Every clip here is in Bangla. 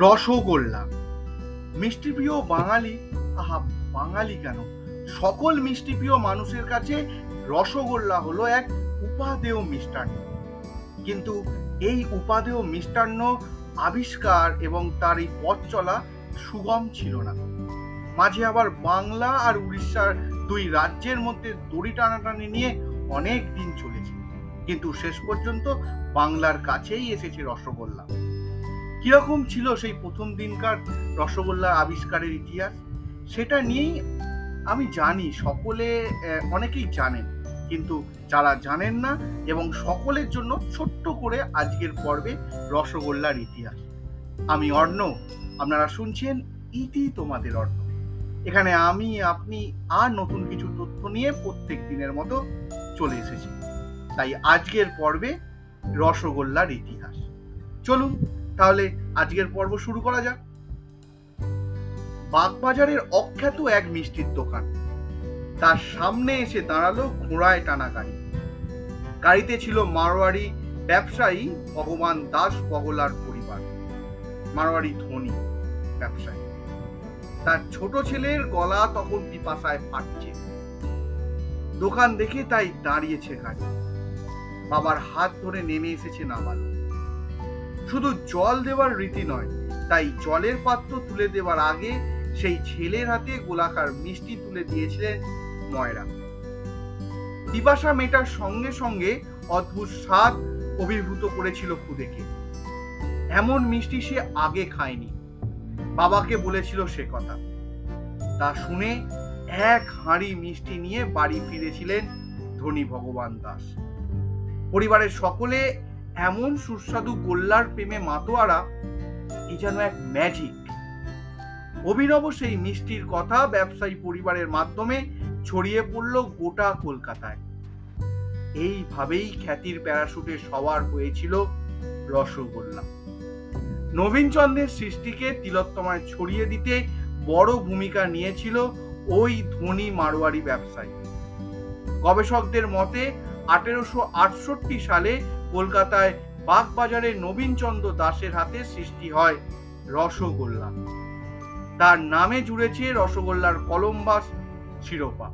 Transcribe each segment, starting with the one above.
রসগোল্লা মিষ্টিপ্রিয় বাঙালি, আহা, বাঙালি কেন? সকল মিষ্টিপ্রিয় মানুষের কাছে রসগোল্লা হলো এক উপাদেয় মিষ্টান্ন। কিন্তু এই উপাদেয় মিষ্টান্ন আবিষ্কার এবং তার এই পথ চলা সুগম ছিল না। মাঝে আবার বাংলা আর উড়িষ্যার দুই রাজ্যের মধ্যে দড়ি টানাটানি নিয়ে অনেক দিন চলেছে। কিন্তু শেষ পর্যন্ত বাংলার কাছেই এসেছে রসগোল্লা। কীরকম ছিল সেই প্রথম দিনকার রসগোল্লা আবিষ্কারের ইতিহাস? সেটা নিয়েই আমি জানি, সকলে অনেকেই জানেন। কিন্তু যারা জানেন না এবং সকলের জন্য ছোট্ট করে আজকের পর্বে রসগোল্লার ইতিহাস। আমি অর্ণ আপনারা শুনছেন ইতি তোমাদের অর্ণ এখানে আমি, আপনি আর নতুন কিছু তথ্য নিয়ে প্রত্যেক দিনের মতো চলে এসেছি। তাই আজকের পর্বে রসগোল্লার ইতিহাস। চলুন তাহলে আজকের পর্ব শুরু করা যাক। বাগবাজারের অখ্যাত এক মিষ্টির দোকান। তার সামনে এসে দাঁড়াল ঘোড়ায় টানা গাড়ি। গাড়িতে ছিল মারোয়ারি ব্যবসায়ী ভগবান দাস বগলার পরিবার। মারোয়ারি ধনী ব্যবসায়ী। তার ছোট ছেলের গলা তখন পিপাসায় ফাটছে। দোকান দেখে তাই দাঁড়িয়েছে গাড়ি। বাবার হাত ধরে নেমে এসেছে নাবাল শুধু জল দেওয়ার রীতি নয়, তাই জলের পাত্র তুলে দেওয়ার আগে সেই ছেলের হাতে গোলাকার মিষ্টি তুলে দিয়েছিলেন ময়রা। পিপাসা মেটার সঙ্গে সঙ্গে অদ্ভুত স্বাদ অভিভূত করেছিল খুদেকে। এমন মিষ্টি সে আগে খায়নি। বাবাকে বলেছিল সে কথা। তা শুনে এক হাঁড়ি মিষ্টি নিয়ে বাড়ি ফিরেছিলেন ধনী ভগবান দাস। পরিবারের সকলে এমন সুস্বাদু গোল্লার প্রেমে মাতোয়ারা এ যেন এক ম্যাজিক অভিনব সেই মিষ্টির কথা ব্যবসায়ী পরিবারের মাধ্যমে ছড়িয়ে পড়ল গোটা কলকাতায়। এইভাবেই খ্যাতির প্যারাশুটে সবার হয়েছিল রসগোল্লা। নবীনচন্দ্রের সৃষ্টিকে তিলোত্তমায় ছড়িয়ে দিতে বড় ভূমিকা নিয়েছিল ওই ধনী মারোয়ারি ব্যবসায়ী। গবেষকদের মতে, আঠেরোশো আটষট্টি সালে কলকাতায় বাগবাজারে নবীনচন্দ্র দাসের হাতে সৃষ্টি হয় রসগোল্লা। তার নামে জুড়েছে রসগোল্লার কলম্বাস শিরোপা।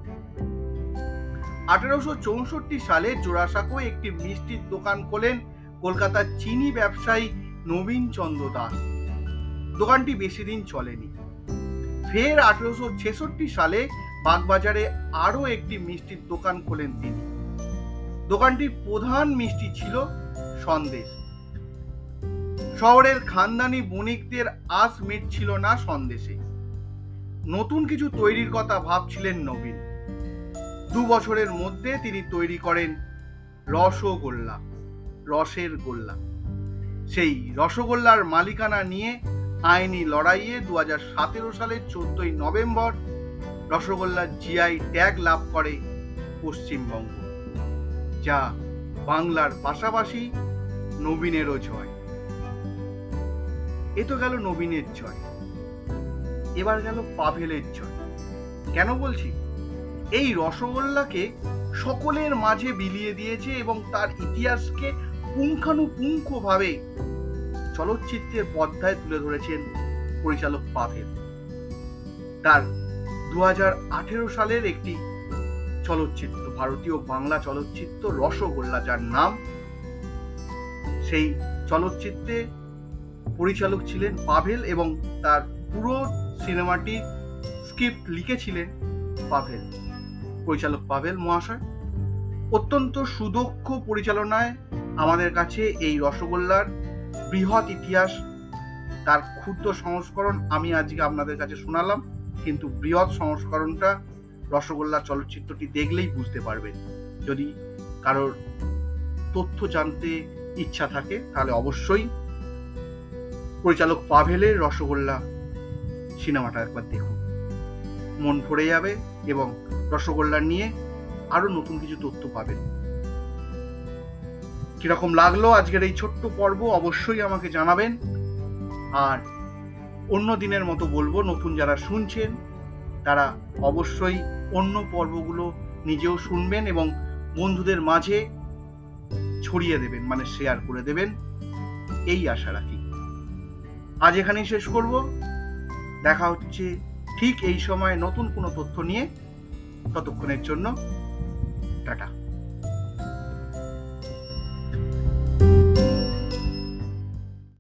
আঠেরোশো চৌষট্টি সালে জোড়াসাঁকো একটি মিষ্টির দোকান খোলেন কলকাতার চিনি ব্যবসায়ী নবীন চন্দ্র দাস। দোকানটি বেশি দিন চলেনি। ফের আঠারোশো ছেষট্টি সালে বাগবাজারে আরও একটি মিষ্টির দোকান খোলেন তিনি। দোকানটির প্রধান মিষ্টি ছিল সন্দেশ। শহরের খানদানি বণিকদের আস মিটছিল না সন্দেশে। নতুন কিছু তৈরির কথা ভাবছিলেন নবীন। দু বছরের মধ্যে তিনি তৈরি করেন রসগোল্লা, রসের গোল্লা। সেই রসগোল্লার মালিকানা নিয়ে আইনি লড়াইয়ে দু হাজার সতেরো সালের চোদ্দই নভেম্বর রসগোল্লার জিআই ট্যাগ লাভ করে পশ্চিমবঙ্গ। যা বাংলার পাশাপাশি নবীনেরও জয়। এ তো গেল নবীনের জয়। এবার গেল পাভেলের জয়। কেন বলছি? এই রসগোল্লাকে সকলের মাঝে বিলিয়ে দিয়েছে এবং তার ইতিহাসকে পুঙ্খানুপুঙ্খভাবে চলচ্চিত্রের পর্দায় তুলে ধরেছেন পরিচালক পাভেল। তার দু হাজার আঠেরো সালের একটি চলচ্চিত্র, ভারতীয় বাংলা চলচ্চিত্র, রসগোল্লা যার নাম। সেই চলচ্চিত্রে পরিচালক ছিলেন পাভেল এবং তার পুরো সিনেমাটি স্ক্রিপ্ট লিখেছিলেন পাভেল, পরিচালক পাভেল মহাশয়। অত্যন্ত সুদক্ষ পরিচালনায় আমাদের কাছে এই রসগোল্লার বৃহৎ ইতিহাস, তার ক্ষুদ্র সংস্করণ আমি আজকে আপনাদের কাছে শোনালাম, কিন্তু বৃহৎ সংস্করণটা রসগোল্লা চলচ্চিত্রটি দেখলেই বুঝতে পারবেন। যদি কারোর তথ্য জানতে ইচ্ছা থাকে, তাহলে অবশ্যই পরিচালক পাভেলের রসগোল্লা সিনেমাটা একবার দেখুন। মন ভরে যাবে এবং রসগোল্লা নিয়ে আরও নতুন কিছু তথ্য পাবেন। কীরকম লাগল আজকের এই ছোট্ট পর্ব, অবশ্যই আমাকে জানাবেন। আর অন্য দিনের মতো বলব, নতুন যারা শুনছেন তারা অবশ্যই অন্য পর্বগুলো নিজেও শুনবেন এবং বন্ধুদের মাঝে ছড়িয়ে দেবেন মানে শেয়ার করে দেবেন। এই আশা রাখি। আজ এখানেই শেষ করব। দেখা হচ্ছে ঠিক এই সময় নতুন কোনো তথ্য নিয়ে। ততক্ষণের জন্য টাটা।